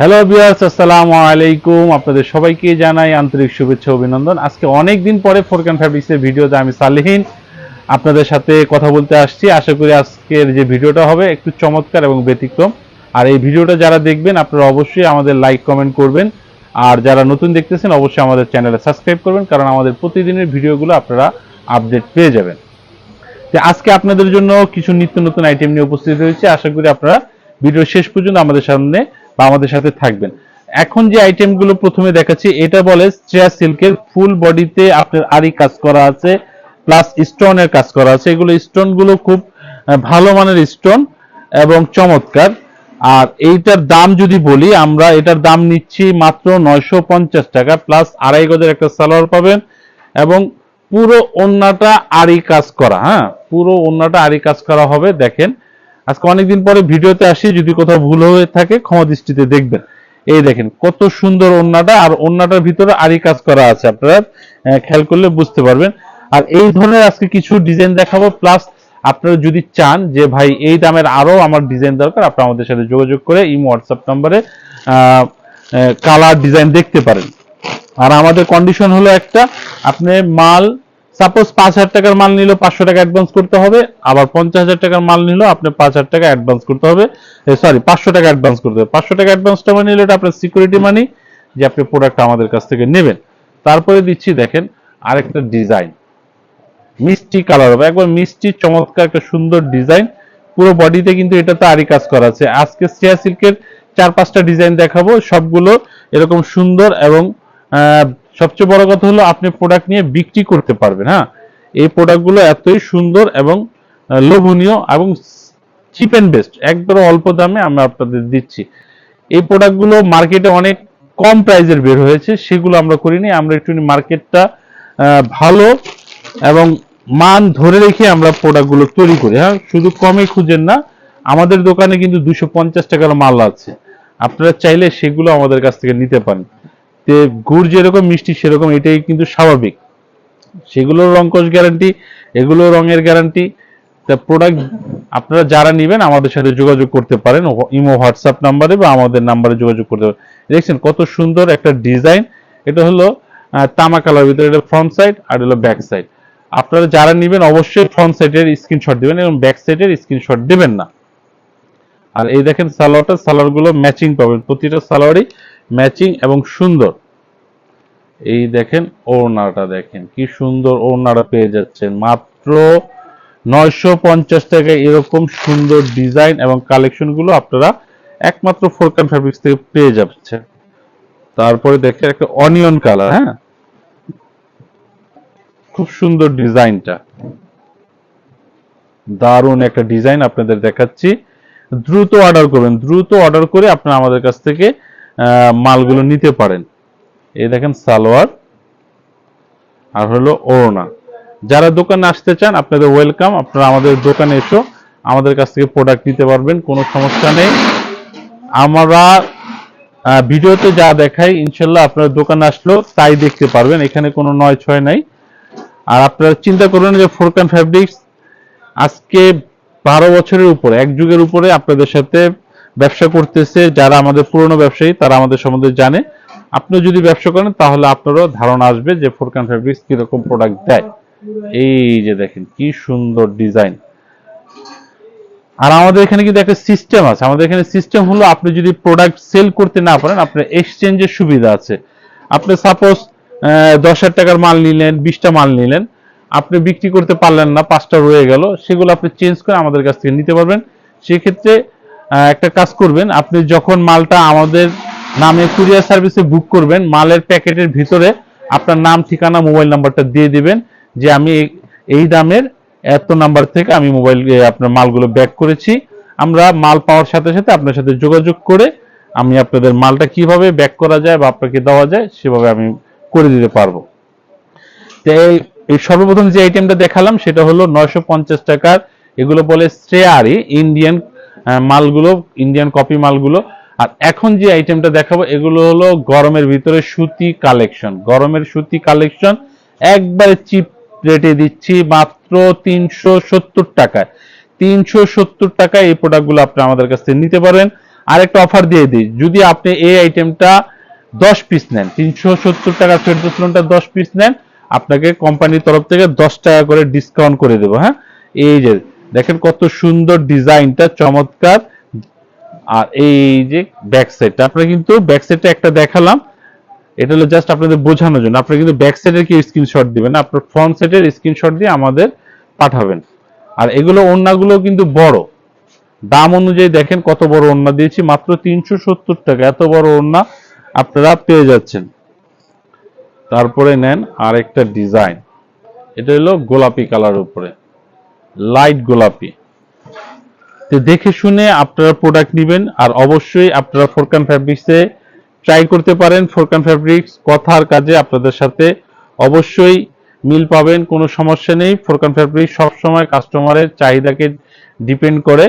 Hello বিয়ার্স আসসালামু আলাইকুম আপনাদের সবাইকে জানাই আন্তরিক শুভেচ্ছা অভিনন্দন। আজকে অনেক দিন পরে ফোরকান ফ্যাব্রিক্সের ভিডিওতে আমি সালেহীন আপনাদের সাথে কথা বলতে আসছি। আশা করি আজকের যে ভিডিওটা হবে একটু চমৎকার এবং ব্যতিক্রম। আর এই ভিডিওটা যারা দেখবেন, আপনারা অবশ্যই আমাদের লাইক কমেন্ট করবেন। আর যারা নতুন দেখতেছেন, অবশ্যই আমাদের চ্যানেলে সাবস্ক্রাইব করবেন, কারণ আমাদের প্রতিদিনের ভিডিওগুলো আপনারা আপডেট পেয়ে যাবেন। তো আজকে আপনাদের জন্য কিছু নিত্য নতুন আইটেম নিয়ে উপস্থিত হয়েছে। আশা করি আপনারা ভিডিও শেষ পর্যন্ত আমাদের সামনে বা আমাদের সাথে থাকবেন। এখন যে আইটেমগুলো প্রথমে দেখাচ্ছি, এটা বলে স্ট্রেয়া সিল্কের ফুল বডিতে আপনার আরি কাজ করা আছে প্লাস স্টোনের কাজ করা আছে। এগুলো স্টোনগুলো খুব ভালো মানের স্টোন এবং চমৎকার। আর এইটার দাম যদি বলি, আমরা এটার দাম নিচ্ছি মাত্র নয়শো পঞ্চাশ টাকা প্লাস আড়াই গজের একটা সালোয়ার পাবেন এবং পুরো ওন্নাটা আরি কাজ করা হ্যাঁ? পুরো ওন্নাটা আরি কাজ করা হবে, দেখেন। আজকে অনেকদিন পরে ভিডিওতে আসি, যদি কোথাও ভুল হয়ে থাকে, ক্ষমা দৃষ্টিতে দেখবেন। এই দেখেন, কত সুন্দর ওন্নাটা আর ওন্নাটার ভিতরে আরি কাজ করা আছে, আপনারা খেয়াল করলে বুঝতে পারবেন। আর এই ধরনের আজকে কিছু ডিজাইন দেখাবো, প্লাস আপনারা যদি চান যে, ভাই, এই দামের আরও আমার ডিজাইন দরকার, আপনারা আমাদের সাথে যোগাযোগ করে ইমো, হোয়াটসঅ্যাপ নাম্বারে কালার ডিজাইন দেখতে পারেন। আর আমাদের কন্ডিশন হলো একটা, আপনি মাল সাপোজ পাঁচ হাজার টাকার মাল নিলেও পাঁচশো টাকা অ্যাডভান্স করতে হবে। আবার পঞ্চাশ হাজার টাকার মাল নিলেও আপনি পাঁচ হাজার টাকা অ্যাডভান্স করতে হবে। সরি পাঁচশো টাকা অ্যাডভান্স করতে হবে। পাঁচশো টাকা অ্যাডভান্সটা মানে নিলে এটা আপনার সিকিউরিটি মানি যে আপনি প্রোডাক্ট আমাদের কাছ থেকে নেবেন। তারপরে দিচ্ছি দেখেন আরেকটা ডিজাইন মিষ্টি কালার হবে। একবার মিষ্টি, চমৎকার একটা সুন্দর ডিজাইন পুরো বডিতে কিন্তু এটাতে আরি কাজ করা আছে। আজকে সিয়া সিল্কের চার পাঁচটা ডিজাইন দেখাবো। সবগুলো এরকম সুন্দর এবং সবচেয়ে বড় কথা হলো আপনি প্রোডাক্ট নিয়ে বিক্রি করতে পারবেন হ্যাঁ? এই প্রোডাক্টগুলো এতই সুন্দর এবং লোভনীয় এবং চিপ অ্যান্ড বেস্ট একবারে অল্প দামে আমরা আপনাদের দিচ্ছি। এই প্রোডাক্টগুলো মার্কেটে অনেক কম প্রাইজের বের হয়েছে, সেগুলো আমরা করিনি। আমরা একটু মার্কেটটা ভালো এবং মান ধরে রেখে আমরা প্রোডাক্টগুলো তৈরি করি হ্যাঁ? শুধু কমে খুঁজেন না, আমাদের দোকানে কিন্তু দুশো পঞ্চাশ টাকার মাল আছে। আপনারা চাইলে সেগুলো আমাদের কাছ থেকে নিতে পারেন। তে গুড় যেরকম, মিষ্টি সেরকম, এটাই কিন্তু স্বাভাবিক। সেগুলোর রংকশ গ্যারান্টি এগুলো রঙের গ্যারান্টি তা প্রোডাক্ট আপনারা যারা নেবেন, আমাদের সাথে যোগাযোগ করতে পারেন। ইমো, হোয়াটসঅ্যাপ নাম্বারে বা আমাদের নাম্বারে যোগাযোগ করতে পারেন। দেখছেন কত সুন্দর একটা ডিজাইন। এটা হলো তামা কালার ভিতরে, এটা ফ্রন্ট সাইড আর হলো ব্যাক সাইড আপনারা যারা নেবেন, অবশ্যই ফ্রন্ট সাইডের স্ক্রিনশট দিবেন এবং ব্যাক সাইডের স্ক্রিনশট দিবেন না। আর এই দেখেন সালোয়ারটা সালোয়ারগুলো ম্যাচিং পাবেন। প্রতিটা সালোয়ারই ম্যাচিং এবং সুন্দর। এই দেখেন ওড়নাটা দেখেন, কি সুন্দর ওড়নাটা পেয়ে যাচ্ছেন। মাত্র নয়শো পঞ্চাশ টাকায় এরকম সুন্দর ডিজাইন এবং কালেকশনগুলো আপনারা একমাত্র ফোরকান ফ্যাব্রিক্স থেকে পেয়ে যাচ্ছেন। তারপরে দেখেন একটা অনিয়ন কালার হ্যাঁ? খুব সুন্দর ডিজাইনটা। দারুণ একটা ডিজাইন আপনাদের দেখাচ্ছি। দ্রুত অর্ডার করবেন, দ্রুত অর্ডার করে আপনারা আমাদের কাছ থেকে মালগুলো নিতে পারেন। এই দেখেন সালোয়ার আর হলো ওড়না। যারা দোকানে আসতে চান, আপনাদের ওয়েলকাম। আপনারা আমাদের দোকানে এসো, আমাদের কাছ থেকে প্রোডাক্ট নিতে পারবেন, কোনো সমস্যা নেই। আমরা ভিডিওতে যা দেখাই, ইনশাল্লাহ আপনার দোকানে আসলো, তাই দেখতে পারবেন। এখানে কোনো নয় ছয় নাই। আর আপনারা চিন্তা করবেন যে ফোরকান ফ্যাব্রিক্স আজকে বারো বছরের উপরে, এক যুগের উপরে আপনাদের সাথে ব্যবসা করতেছে, যারা আমাদের পুরনো ব্যবসায়ী, তারা আমাদের সম্বন্ধে জানে। আপনি যদি ব্যবসা করেন, তাহলে আপনারও ধারণা আসবে যে ফোরকান ফ্যাব্রিক্স কীরকম প্রোডাক্ট দেয়। এই যে দেখেন, কি সুন্দর ডিজাইন আর আমাদের এখানে কিন্তু একটা সিস্টেম আছে। আমাদের এখানে সিস্টেম হলো আপনি যদি প্রোডাক্ট সেল করতে না পারেন, আপনার এক্সচেঞ্জের সুবিধা আছে। আপনি সাপোজ দশ হাজার টাকার মাল নিলেন, বিশটা মাল নিলেন। আপনি বিক্রি করতে পারলেন না, পাঁচটা রয়ে গেল। সেগুলো আপনি চেঞ্জ করে আমাদের কাছ থেকে নিতে পারবেন। সেক্ষেত্রে একটা কাজ করবেন, আপনি যখন মালটা আমাদের নামে কুরিয়ার সার্ভিসে বুক করবেন, মালের প্যাকেটের ভিতরে আপনার নাম, ঠিকানা মোবাইল নাম্বারটা দিয়ে দিবেন যে আমি এই- দামের এত নাম্বার থেকে আমি মোবাইল আপনার মালগুলো ব্যাক করেছি। আমরা মাল পাওয়ার সাথে সাথে আপনার সাথে যোগাযোগ করে আমি আপনাদের মালটা কীভাবে ব্যাক করা যায় বা আপনাকে দেওয়া যায় সেভাবে আমি করে দিতে পারব। এই সর্বপ্রথম যে আইটেমটা দেখালাম সেটা হলো নয়শো পঞ্চাশ টাকার, এগুলো বলে শ্রেয়ারি ইন্ডিয়ান মালগুলো ইন্ডিয়ান কপি মালগুলো। আর এখন যে আইটেমটা দেখাবো, এগুলো হলো গরমের ভিতরে সুতি কালেকশন গরমের সুতি কালেকশন একবারে চিপ রেটে দিচ্ছি মাত্র তিনশো সত্তর টাকায়। তিনশো সত্তর টাকায় এই প্রোডাক্টগুলো আপনি আমাদের কাছ থেকে নিতে পারবেন আরেকটা অফার দিয়ে দিই, যদি আপনি এই আইটেমটা দশ পিস নেন, তিনশো সত্তর টাকা ফেরদৌসলনটা দশ পিস নেন, আপনাকে কোম্পানির তরফ থেকে দশ টাকা করে ডিসকাউন্ট করে দেবো হ্যাঁ? এই যে দেখেন কত সুন্দর ডিজাইনটা, চমৎকার। আর এই যে ব্যাক সাইডটা আপনারা কিন্তু ব্যাক সাইডটা একটা দেখালাম। এটা হলো জাস্ট আপনাদের বোঝানোর জন্য। আপনারা কিন্তু ব্যাক সাইডের কি স্ক্রিনশট দিবেন আপনার ফ্রন্ট সাইডের স্ক্রিনশট দিয়ে আমাদের পাঠাবেন। আর এগুলো ওন্নাগুলো কিন্তু বড়। দাম অনুযায়ী দেখেন কত বড় ওন্না দিয়েছি, মাত্র তিনশো সত্তর টাকা। এত বড় ওন্না আপনারা পেয়ে যাচ্ছেন। তারপরে নেন আরেকটা ডিজাইন। এটা হলো গোলাপি কালার উপরে। লাইট গোলাপি। তো দেখে শুনে আপনারা প্রোডাক্ট নেবেন আর অবশ্যই আপনারা ফোরকান ফ্যাব্রিক্সে ট্রাই করতে পারেন। ফোরকান ফ্যাব্রিক্স কথার কাজে আপনাদের সাথে অবশ্যই মিল পাবেন, কোনো সমস্যা নেই। ফোরকান ফ্যাব্রিক্স সবসময় কাস্টমারের চাহিদাকে ডিপেন্ড করে।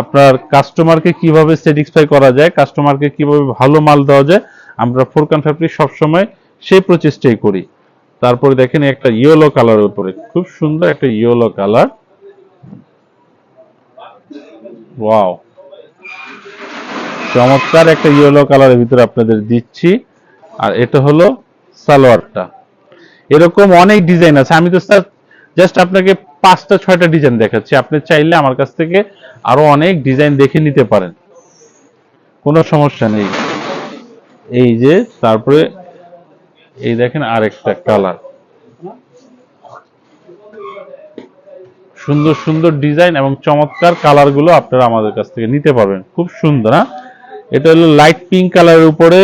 আপনার কাস্টমারকে কীভাবে স্যাটিসফাই করা যায় কাস্টমারকে কীভাবে ভালো মাল দেওয়া যায়, আমরা ফোরকান ফ্যাব্রিক সবসময় সেই প্রচেষ্টাই করি। তারপরে দেখেন একটা ইয়েলো কালারের উপরে। খুব সুন্দর একটা ইয়েলো কালার ওয়াও চমৎকার একটা ইয়েলো কালারের ভিতরে আপনাদের দিচ্ছি। আর এটা হলো সালোয়ারটা। এরকম অনেক ডিজাইন আছে। আমি তো স্যার জাস্ট আপনাকে পাঁচটা, ছয়টা ডিজাইন দেখাচ্ছি। আপনি চাইলে আমার কাছ থেকে আরও অনেক ডিজাইন দেখে নিতে পারেন। কোনো সমস্যা নেই। এই যে, তারপরে এই দেখেন আরেকটা কালার সুন্দর সুন্দর ডিজাইন এবং চমৎকার কালারগুলো আপনারা আমাদের কাছ থেকে নিতে পারবেন। খুব সুন্দর হ্যাঁ? এটা হলো লাইট পিঙ্ক কালারের উপরে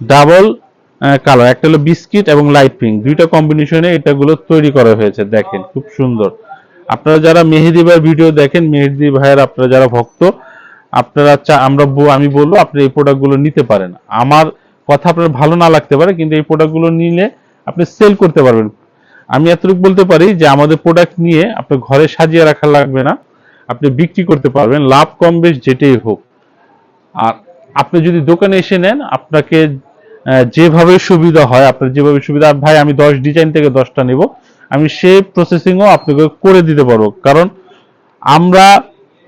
ডাবল কালার একটা হলো বিস্কিট এবং লাইট পিঙ্ক দুইটা কম্বিনেশনে এটাগুলো তৈরি করা হয়েছে, দেখেন, খুব সুন্দর। আপনারা যারা মেহেদি ভাইয়ের ভিডিও দেখেন, মেহেদি ভাইয়ের আপনারা যারা ভক্ত, আপনারা আমরা আমি বলব, আপনি এই প্রোডাক্টগুলো নিতে পারেন। আমার কথা আপনার ভালো না লাগতে পারে, কিন্তু এই প্রোডাক্টগুলো নিলে আপনি সেল করতে পারবেন। আমি এতটুকু বলতে পারি যে আমাদের প্রোডাক্ট নিয়ে আপনার ঘরে সাজিয়ে রাখা লাগবে না। আপনি বিক্রি করতে পারবেন, লাভ কম বেশ যেটাই হোক। আর আপনি যদি দোকানে এসে নেন, আপনাকে যেভাবে সুবিধা হয়, আপনার যেভাবে সুবিধা ভাই, আমি দশ ডিজাইন থেকে দশটা নেব। আমি সেই প্রসেসিংও আপনাকে করে দিতে পারব। কারণ আমরা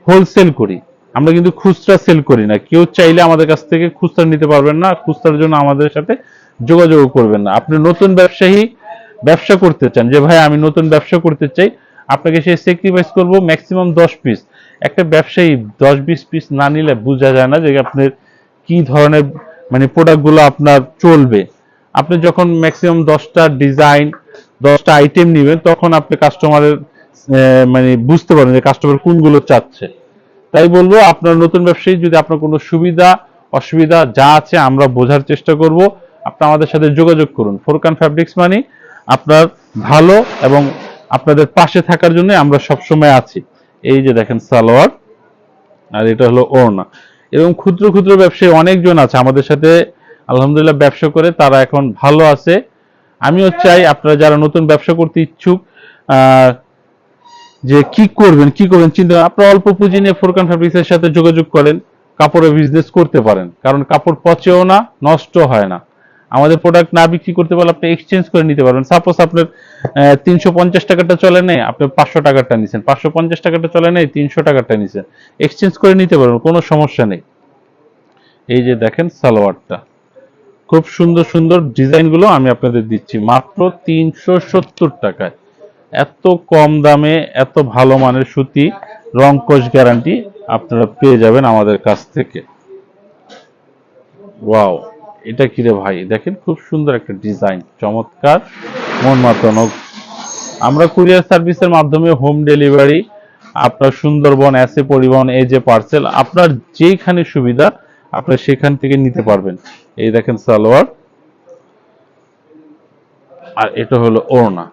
হোলসেল করি। আমরা কিন্তু খুচরা সেল করি না। কেউ চাইলে আমাদের কাছ থেকে খুচরা নিতে পারবেন না। খুচরার জন্য আমাদের সাথে যোগাযোগ করবেন না। আপনি নতুন ব্যবসায়ী ব্যবসা করতে চান, যে ভাই আমি নতুন ব্যবসা করতে চাই, আপনাকে সেই স্যাক্রিফাইস করব ম্যাক্সিমাম দশ পিস একটা ব্যবসায়ী দশ বিশ পিস না নিলে বোঝা যায় না যে আপনার কি ধরনের মানে প্রোডাক্টগুলো আপনার চলবে। আপনি যখন ম্যাক্সিমাম দশটা ডিজাইন দশটা আইটেম নেবেন, তখন আপনি কাস্টমারের মানে বুঝতে পারেন যে কাস্টমার কোনগুলো চাচ্ছে। তাই বলব, আপনার নতুন ব্যবসায়ী যদি আপনার কোনো সুবিধা, অসুবিধা যা আছে আমরা বোঝার চেষ্টা করব। আপনি আমাদের সাথে যোগাযোগ করুন। ফোরকান ফ্যাব্রিক্স মানে আপনার ভালো এবং আপনাদের পাশে থাকার জন্য আমরা সবসময় আছি। এই যে দেখেন, সালোয়ার, আর এটা হলো ওড়না। এরকম ক্ষুদ্র ক্ষুদ্র ব্যবসায়ী অনেকজন আছে আমাদের সাথে, আলহামদুলিল্লাহ ব্যবসা করে তারা এখন ভালো আছে। আমিও চাই আপনারা যারা নতুন ব্যবসা করতে ইচ্ছুক যে কি করবেন কি করবেন, চিন্তা আপনারা অল্প পুঁজি নিয়ে ফোরকান ফ্যাব্রিক্সের সাথে যোগাযোগ করেন, কাপড়ের বিজনেস করতে পারেন। কারণ কাপড় পচেও না, নষ্ট হয় না। আমাদের প্রোডাক্ট না বিক্রি করতে পারলে আপনি এক্সচেঞ্জ করে নিতে পারবেন। সাপোজ আপনার তিনশো পঞ্চাশ টাকাটা চলে নেই আপনি পাঁচশো টাকাটা নিছেন। পাঁচশো পঞ্চাশ টাকাটা চলে নেই তিনশো টাকাটা নিছেন। এক্সচেঞ্জ করে নিতে পারবেন, কোনো সমস্যা নেই। এই যে দেখেন সালোয়ারটা। খুব সুন্দর সুন্দর ডিজাইনগুলো আমি আপনাদের দিচ্ছি। মাত্র তিনশো সত্তর টাকায়। এত কম দামে, এত ভালো মানের সুতি, রং কোষ গ্যারান্টি আপনারা পেয়ে যাবেন আমাদের কাছ থেকে। ওয়াও এটা কি রে ভাই? দেখেন খুব সুন্দর একটা ডিজাইন, চমৎকার, মন মাতানো আমরা কুরিয়ার সার্ভিসের মাধ্যমে হোম ডেলিভারি, আপনার সুন্দরবন এসে পরিবহন, এই যে পার্সেল, আপনার যেইখানে সুবিধা, আপনার সেখান থেকে নিতে পারবেন। এই দেখেন সালোয়ার। আর এটা হলো ওড়না।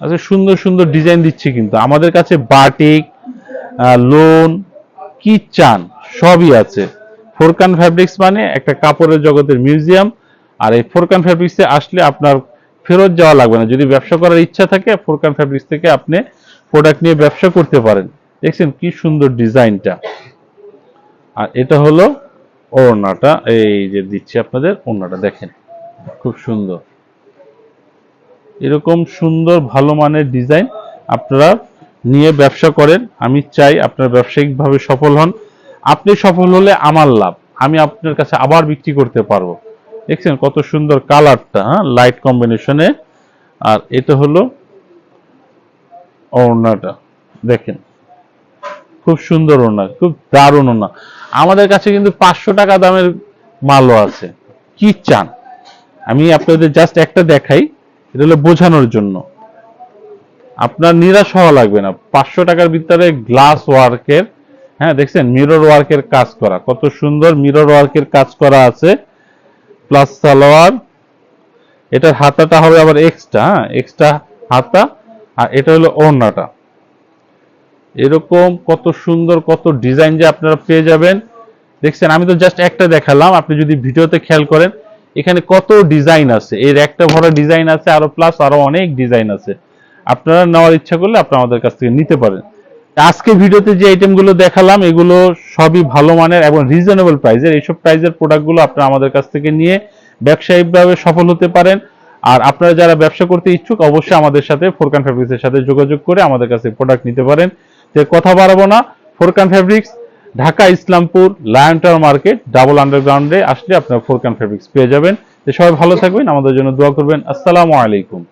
আচ্ছা সুন্দর সুন্দর ডিজাইন দিচ্ছি কিন্তু। আমাদের কাছে বাটিক লোন কি চান সবই আছে। ফোরকান ফ্যাব্রিক্স মানে একটা কাপড়ের জগতের মিউজিয়াম আর এই ফোরকান ফ্যাব্রিক্সে আসলে আপনার ফেরত যাওয়া লাগবে না। যদি ব্যবসা করার ইচ্ছা থাকে, ফোরকান ফ্যাব্রিক্স থেকে আপনি প্রোডাক্ট নিয়ে ব্যবসা করতে পারেন। দেখছেন কি সুন্দর ডিজাইনটা। আর এটা হলো ওড়নাটা। এই যে দিচ্ছি আপনাদের ওড়নাটা, দেখেন। খুব সুন্দর। এরকম সুন্দর, ভালো মানের ডিজাইন আপনারা নিয়ে ব্যবসা করেন। আমি চাই আপনার ব্যবসায়িকভাবে সফল হন। আপনি সফল হলে আমার লাভ। আমি আপনার কাছে আবার বিক্রি করতে পারব। দেখছেন কত সুন্দর কালারটা হ্যাঁ? লাইট কম্বিনেশনে আর এটা হলো ওড়নাটা। দেখেন। খুব সুন্দর ওড়না, খুব দারুণ ওড়না। আমাদের কাছে কিন্তু পাঁচশো টাকা দামের মালও আছে। কি চান? আমি আপনাদের জাস্ট একটা দেখাই। এটা হলো বোঝানোর জন্য। আপনার নিরাশ হওয়া লাগবে না। পাঁচশো টাকার ভিতরে গ্লাস ওয়ার্কের হ্যাঁ দেখছেন মিরর ওয়ার্কের কাজ করা। কত সুন্দর মিরর ওয়ার্কের কাজ করা আছে। প্লাস সালোয়ার। এটার হাতাটা হবে আবার এক্সট্রা হ্যাঁ এক্সট্রা হাতা। আর এটা হলো ওড়নাটা। এরকম কত সুন্দর, কত ডিজাইন যে আপনারা পেয়ে যাবেন। দেখছেন, আমি তো জাস্ট একটা দেখালাম। আপনি যদি ভিডিওতে খেয়াল করেন, এখানে কত ডিজাইন আছে। এর একটা ভরা ডিজাইন আছে, আরও প্লাস আরও অনেক ডিজাইন আছে। আপনারা নেওয়ার ইচ্ছা করলে আপনারা আমাদের কাছ থেকে নিতে পারেন। আজকে ভিডিওতে যে আইটেমগুলো দেখালাম, এগুলো সবই ভালো মানের এবং রিজনেবল প্রাইসের এইসব প্রাইসের প্রোডাক্টগুলো আপনারা আমাদের কাছ থেকে নিয়ে ব্যবসায়িকভাবে সফল হতে পারেন। আর আপনারা যারা ব্যবসা করতে ইচ্ছুক, অবশ্যই আমাদের সাথে ফোরকান ফ্যাব্রিক্সের সাথে যোগাযোগ করে আমাদের কাছে প্রোডাক্ট নিতে পারেন। যে কথা বাড়াবো না Forkan fabrics Dhaka, Islampur lion tower market double আন্ডারগ্রাউন্ডে আসলে আপনারা ফোরকান ফ্যাব্রিক্স পেয়ে যাবেন। তো সবাই ভালো থাকবেন, আমাদের জন্য দোয়া করবেন। আসসালামু আলাইকুম।